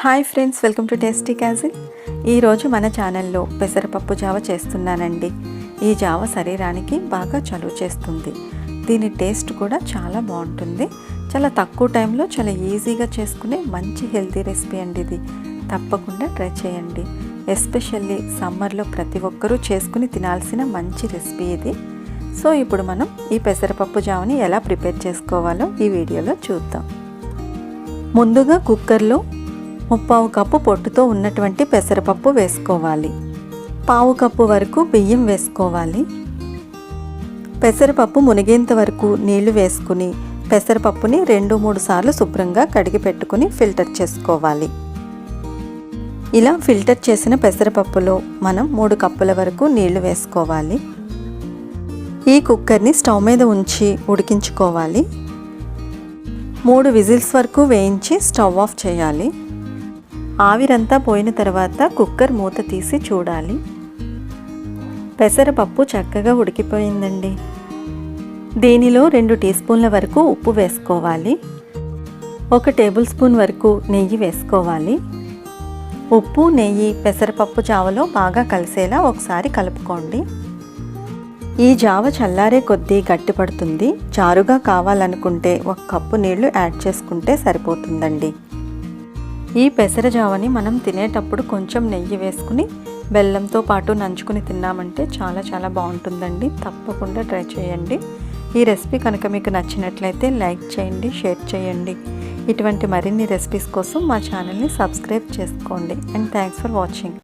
Hi friends welcome to tasty castle ఈరోజు మన ఛానల్లో పెసరపప్పు జావ చేస్తున్నానండి. ఈ జావ శరీరానికి బాగా చలువ చేస్తుంది. దీని టేస్ట్ కూడా చాలా బాగుంటుంది. చాలా తక్కువ టైంలో చాలా ఈజీగా చేసుకునే మంచి హెల్తీ రెసిపీ అండి ఇది. తప్పకుండా ట్రై చేయండి. ఎస్పెషల్లీ సమ్మర్లో ప్రతి ఒక్కరూ చేసుకుని తినాల్సిన మంచి రెసిపీ ఇది. సో ఇప్పుడు మనం ఈ పెసరపప్పు జావని ఎలా ప్రిపేర్ చేసుకోవాలో ఈ వీడియోలో చూద్దాం. ముందుగా కుక్కర్లో ముప్పావు కప్పు పొట్టుతో ఉన్నటువంటి పెసరపప్పు వేసుకోవాలి. పావు కప్పు వరకు బియ్యం వేసుకోవాలి. పెసరపప్పు మునిగేంత వరకు నీళ్ళు వేసుకుని పెసరపప్పుని రెండు మూడు సార్లు శుభ్రంగా కడిగి పెట్టుకుని ఫిల్టర్ చేసుకోవాలి. ఇలా ఫిల్టర్ చేసిన పెసరపప్పులో మనం మూడు కప్పుల వరకు నీళ్ళు వేసుకోవాలి. ఈ కుక్కర్ని స్టవ్ మీద ఉంచి ఉడికించుకోవాలి. మూడు విజిల్స్ వరకు వేయించి స్టవ్ ఆఫ్ చేయాలి. ఆవిరంతా పోయిన తర్వాత కుక్కర్ మూత తీసి చూడాలి. పెసరపప్పు చక్కగా ఉడికిపోయిందండి. దీనిలో రెండు టీ స్పూన్ల వరకు ఉప్పు వేసుకోవాలి. ఒక టేబుల్ స్పూన్ వరకు నెయ్యి వేసుకోవాలి. ఉప్పు నెయ్యి పెసరపప్పు జావలో బాగా కలిసేలా ఒకసారి కలుపుకోండి. ఈ జావ చల్లారే కొద్దీ గట్టిపడుతుంది. చారుగా కావాలనుకుంటే ఒక కప్పు నీళ్ళు యాడ్ చేసుకుంటే సరిపోతుందండి. ఈ పెసర జావని మనం తినేటప్పుడు కొంచెం నెయ్యి వేసుకుని బెల్లంతో పాటు నంచుకుని తిన్నామంటే చాలా చాలా బాగుంటుందండి. తప్పకుండా ట్రై చేయండి. ఈ రెసిపీ కనుక మీకు నచ్చినట్లయితే లైక్ చేయండి షేర్ చేయండి. ఇటువంటి మరిన్ని రెసిపీస్ కోసం మా ఛానల్ని సబ్స్క్రైబ్ చేసుకోండి. And thanks for watching.